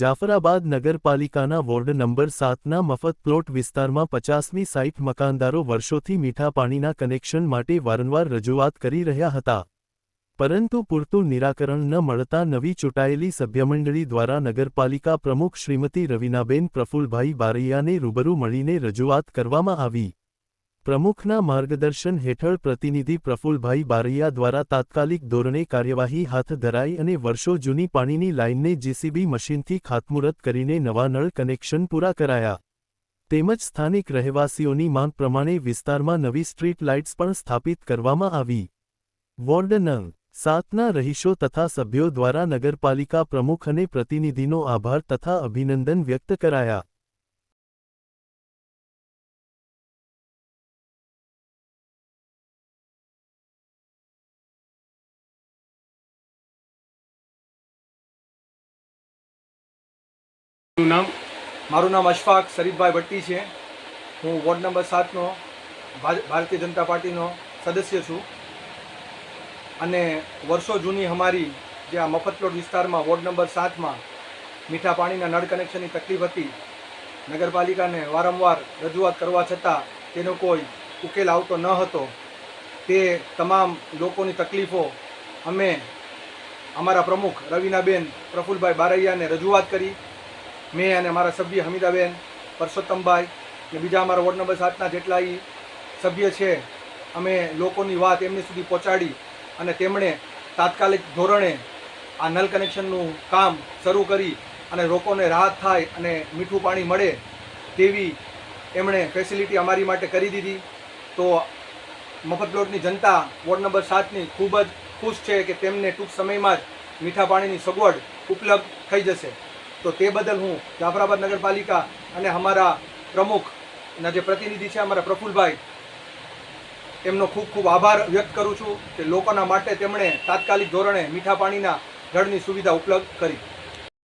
જાફરાબાદ નગરપાલિકાના ward number સાતના મફત plot વિસ્તારમાં પચાસમી સાઇટ મકાનદારો વર્ષોથી મીઠા પાણીના કનેક્શન માટે વારંવાર રજૂઆત કરી રહ્યા હતા. પરંતુ પૂરતું નિરાકરણ ન મળતા નવી ચૂંટાયેલી સભ્યમંડળી દ્વારા નગરપાલિકા પ્રમુખ શ્રીમતી રવિનાબેન પ્રફુલભાઈ બારૈયાને રૂબરૂ મળીને રજૂઆત કરવામાં આવી. પ્રમુખના માર્ગદર્શન હેઠળ પ્રતિનિધિ પ્રફુલભાઈ બારૈયા દ્વારા તાત્કાલિક ધોરણે કાર્યવાહી હાથ ધરાઈ અને વર્ષો જૂની પાણીની લાઇનને જીસીબી મશીનથી ખાતમુહૂર્ત કરીને નવા નળ કનેક્શન પૂરા કરાયા. તેમજ સ્થાનિક રહેવાસીઓની માંગ પ્રમાણે વિસ્તારમાં નવી સ્ટ્રીટ લાઇટ્સ પણ સ્થાપિત કરવામાં આવી. વોર્ડ નંગ સાતના રહીશો તથા સભ્યો દ્વારા નગરપાલિકા પ્રમુખ અને પ્રતિનિધિનો આભાર તથા અભિનંદન વ્યક્ત કરાયા. નું નામ? મારું નામ અશફાક શરીફભાઈ ભટ્ટી છે. હું વોર્ડ નંબર સાતનો ભારતીય જનતા પાર્ટીનો સદસ્ય છું. અને વર્ષો જૂની અમારી જે આ મફતલોડ વિસ્તારમાં વોર્ડ નંબર સાતમાં મીઠા પાણીના નળ કનેક્શનની તકલીફ હતી, નગરપાલિકાને વારંવાર રજૂઆત કરવા છતાં તેનો કોઈ ઉકેલ આવતો ન હતો. તે તમામ લોકોની તકલીફો અમે અમારા પ્રમુખ રવિનાબેન પ્રફુલભાઈ બારૈયાને રજૂઆત કરી. મેં અને મારા સભ્ય હમીદાબેન પરસોત્તમભાઈ કે બીજા અમારા વોર્ડ નંબર સાતના જેટલા એ સભ્ય છે, અમે લોકોની વાત એમની સુધી પહોંચાડી અને તેમણે તાત્કાલિક ધોરણે આ નલ કનેક્શનનું કામ શરૂ કરી અને લોકોને રાહત થાય અને મીઠું પાણી મળે તેવી એમણે ફેસિલિટી અમારી માટે કરી દીધી. તો મફત પ્લોટની જનતા વોર્ડ નંબર સાતની ખૂબ જ ખુશ છે કે તેમને ટૂંક સમયમાં જ મીઠા પાણીની સગવડ ઉપલબ્ધ થઈ જશે. તો તે બદલ હું જાફરાબાદ નગરપાલિકા અને અમારા પ્રમુખના જે પ્રતિનિધિ છે અમારા પ્રફુલભાઈ એમનો ખૂબ ખૂબ આભાર વ્યક્ત કરું છું કે લોકોના માટે તેમણે તાત્કાલિક ધોરણે મીઠા પાણીના જળની સુવિધા ઉપલબ્ધ કરી.